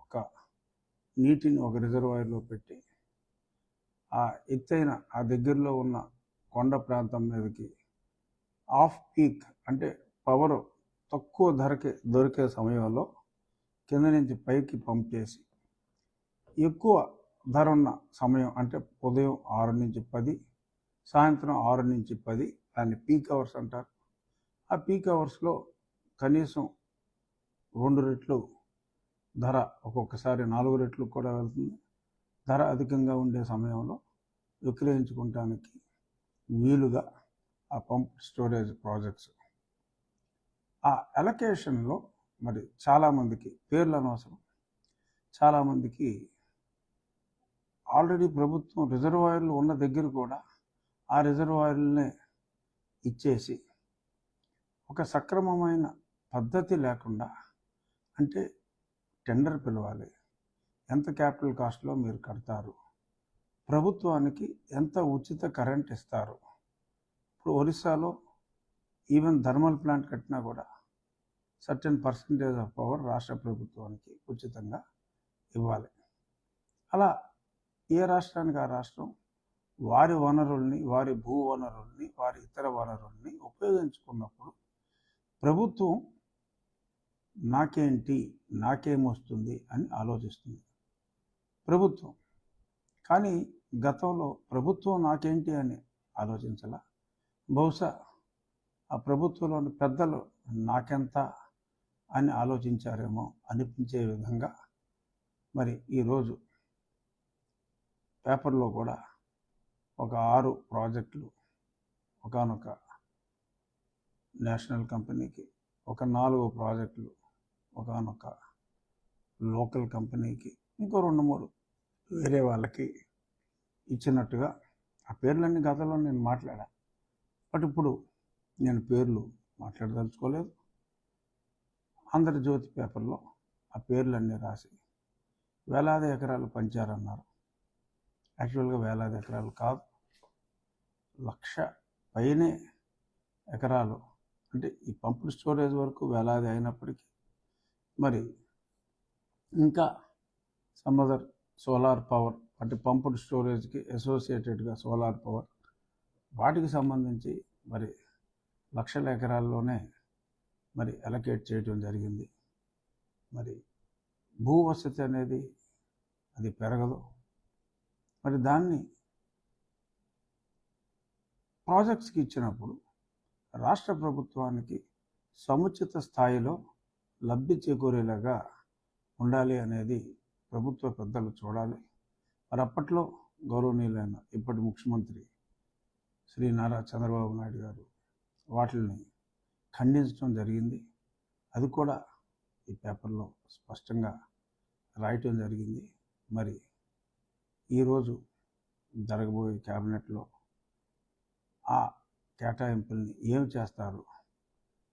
ఒక నీటిని ఒక రిజర్వాయర్లో పెట్టి ఆ ఎత్తైన ఆ దగ్గరలో ఉన్న కొండ ప్రాంతం మీదకి ఆఫ్ పీక్ అంటే పవర్ తక్కువ ధరకే దొరికే సమయంలో కింద నుంచి పైకి పంప్ చేసి ఎక్కువ ధర ఉన్న సమయం అంటే ఉదయం ఆరు నుంచి పది సాయంత్రం ఆరు నుంచి పది దాన్ని పీక్ అవర్స్ అంటారు. ఆ పీక్ అవర్స్లో కనీసం రెండు రెట్లు ధర ఒక్కొక్కసారి నాలుగు రెట్లు కూడా వెళ్తుంది. ధర అధికంగా ఉండే సమయంలో విక్రయించుకోవటానికి వీలుగా ఆ పంప్ స్టోరేజ్ ప్రాజెక్ట్స్. ఆ అలొకేషన్లో మరి చాలామందికి పేర్లు అనవసరం. చాలామందికి ఆల్రెడీ ప్రభుత్వం రిజర్వాయర్లు ఉన్న దగ్గర కూడా ఆ రిజర్వాయర్లనే ఇచ్చేసి ఒక సక్రమమైన పద్ధతి లేకుండా అంటే టెండర్ పిలవాలి. ఎంత క్యాపిటల్ కాస్ట్లో మీరు కడతారు? ప్రభుత్వానికి ఎంత ఉచిత కరెంట్ ఇస్తారు? ఇప్పుడు ఒరిస్సాలో ఈవెన్ థర్మల్ ప్లాంట్ కట్టినా కూడా సర్టెన్ పర్సంటేజ్ ఆఫ్ పవర్ రాష్ట్ర ప్రభుత్వానికి ఉచితంగా ఇవ్వాలి. అలా ఏ రాష్ట్రానికి ఆ రాష్ట్రం? వారి వనరుల్ని వారి భూ వనరుల్ని వారి ఇతర వనరుల్ని ఉపయోగించుకున్నప్పుడు ప్రభుత్వం నాకేంటి? నాకేమొస్తుంది? అని ఆలోచిస్తుంది. ప్రభుత్వం. కానీ గతంలో ప్రభుత్వం నాకేంటి అని ఆలోచించాల? బహుశా ఆ ప్రభుత్వంలోని పెద్దలు నాకెంత అని ఆలోచించారేమో అనిపించే విధంగా మరి ఈరోజు పేపర్లో కూడా ఒక ఆరు ప్రాజెక్టులు ఒకనొక నేషనల్ కంపెనీకి ఒక నాలుగు ప్రాజెక్టులు ఒకనొక లోకల్ కంపెనీకి ఇంకో రెండు మూడు వేరే వాళ్ళకి ఇచ్చినట్టుగా ఆ పేర్లన్నీ గతంలో నేను మాట్లాడా. బట్ ఇప్పుడు నేను పేర్లు మాట్లాడదలుచుకోలేదు. ఆంధ్రజ్యోతి పేపర్లో ఆ పేర్లన్నీ రాసి వేలాది ఎకరాలు పంచారన్నారు. యాక్చువల్గా వేలాది ఎకరాలు కాదు లక్ష పైనే ఎకరాలు. అంటే ఈ పంపుడు స్టోరేజ్ వరకు వేలాది అయినప్పటికీ మరి ఇంకా సమ్ అదర్ సోలార్ పవర్ అంటే పంపుడు స్టోరేజ్కి అసోసియేటెడ్గా సోలార్ పవర్ వాటికి సంబంధించి మరి లక్షల ఎకరాల్లోనే మరి అలకేట్ చేయడం జరిగింది. మరి భూ వసతి అనేది అది పెరగదు. మరి దాన్ని ప్రాజెక్ట్స్కి ఇచ్చినప్పుడు రాష్ట్ర ప్రభుత్వానికి సముచిత స్థాయిలో లబ్ధి చేకూరేలాగా ఉండాలి అనేది ప్రభుత్వ పెద్దలు చూడాలి. మరి అప్పట్లో గౌరవనీయులైన ఇప్పటి ముఖ్యమంత్రి శ్రీ నారా చంద్రబాబు నాయుడు గారు వాటిని ఖండించడం జరిగింది. అది కూడా ఈ పేపర్లో స్పష్టంగా రాయటం జరిగింది. మరి ఈరోజు జరగబోయే క్యాబినెట్లో ఆ కేటాయింపుల్ని ఏం చేస్తారు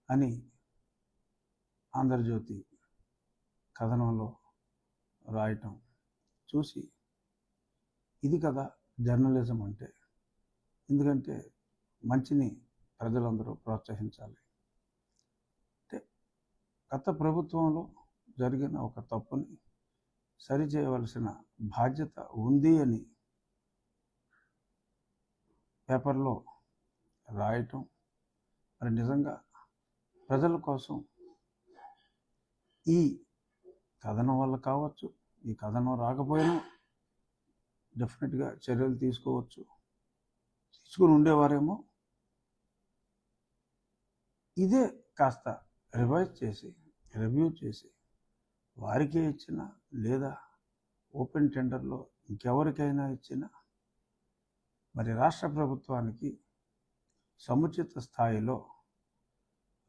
అని ఆంధ్రజ్యోతి కథనంలో రాయటం చూసి ఇది కదా జర్నలిజం అంటే. ఎందుకంటే మంచిని ప్రజలందరూ ప్రోత్సహించాలి. అంటే గత ప్రభుత్వంలో జరిగిన ఒక తప్పుని సరిచేయవలసిన బాధ్యత ఉంది అని పేపర్లో రాయటం మరి నిజంగా ప్రజల కోసం ఈ కథనం వల్ల కావచ్చు ఈ కథనం రాకపోయినా డెఫినెట్గా చర్యలు తీసుకోవచ్చు. తీసుకుని ఉండేవారేమో. ఇదే కాస్త రివైజ్ చేసి రివ్యూ చేసి వారికే ఇచ్చిన లేదా ఓపెన్ టెండర్లో ఇంకెవరికైనా ఇచ్చిన మరి రాష్ట్ర ప్రభుత్వానికి సముచిత స్థాయిలో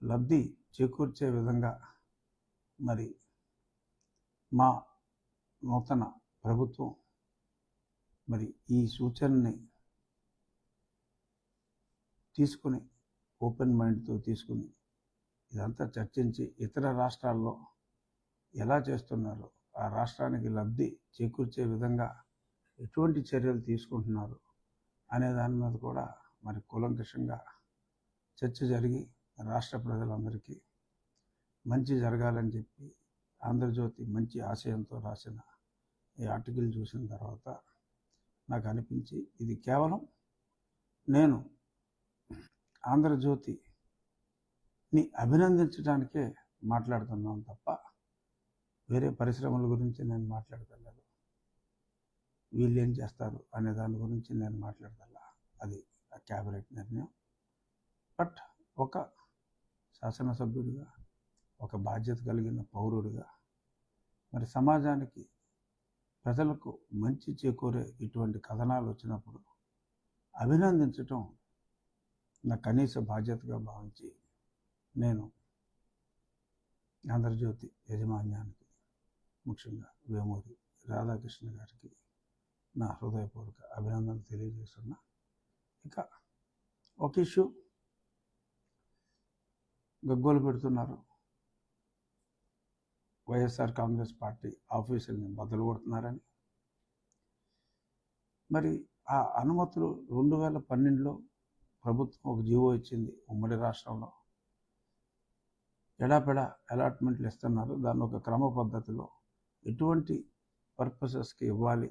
లబ్ధి చేకూర్చే విధంగా మరి మా నూతన ప్రభుత్వం మరి ఈ సూచనని తీసుకుని ఓపెన్ మైండ్తో తీసుకుని ఇదంతా చర్చించి ఇతర రాష్ట్రాల్లో ఎలా చేస్తున్నారో ఆ రాష్ట్రానికి లబ్ధి చేకూర్చే విధంగా ఎటువంటి చర్యలు తీసుకుంటున్నారు అనే దాని మీద కూడా మరి కూలంకషంగా చర్చ జరిగి రాష్ట్ర ప్రజలందరికీ మంచి జరగాలని చెప్పి ఆంధ్రజ్యోతి మంచి ఆశయంతో రాసిన ఈ ఆర్టికల్ చూసిన తర్వాత నాకు అనిపించి ఇది కేవలం నేను ఆంధ్రజ్యోతిని అభినందించడానికే మాట్లాడుతున్నాను తప్ప వేరే పరిశ్రమల గురించి నేను మాట్లాడగలను వీళ్ళు ఏం చేస్తారు అనే దాని గురించి నేను మాట్లాడగల అది క్యాబినెట్ నిర్ణయం. బట్ ఒక శాసనసభ్యుడిగా ఒక బాధ్యత కలిగిన పౌరుడిగా. మరి సమాజానికి ప్రజలకు మంచి చేకూరే ఇటువంటి కథనాలు వచ్చినప్పుడు అభినందించటం నా కనీస బాధ్యతగా భావించి నేను ఆంధ్రజ్యోతి యజమాన్యానికి ముఖ్యంగా వేమూరి రాధాకృష్ణ గారికి నా హృదయపూర్వక అభినందనలు తెలియజేస్తున్నా. ఇక ఒక ఇష్యూ గగ్గోలు పెడుతున్నారు. వైఎస్ఆర్ కాంగ్రెస్ పార్టీ ఆఫీసుల్ని బదులు కొడుతున్నారని మరి ఆ అనుమతులు రెండు వేల పన్నెండులో ప్రభుత్వం ఒక జీవో ఇచ్చింది ఉమ్మడి రాష్ట్రంలో. ఎడాపెడా అలాట్మెంట్లు ఇస్తున్నారు. దాన్ని ఒక క్రమ పద్ధతిలో ఎటువంటి పర్పసెస్కి ఇవ్వాలి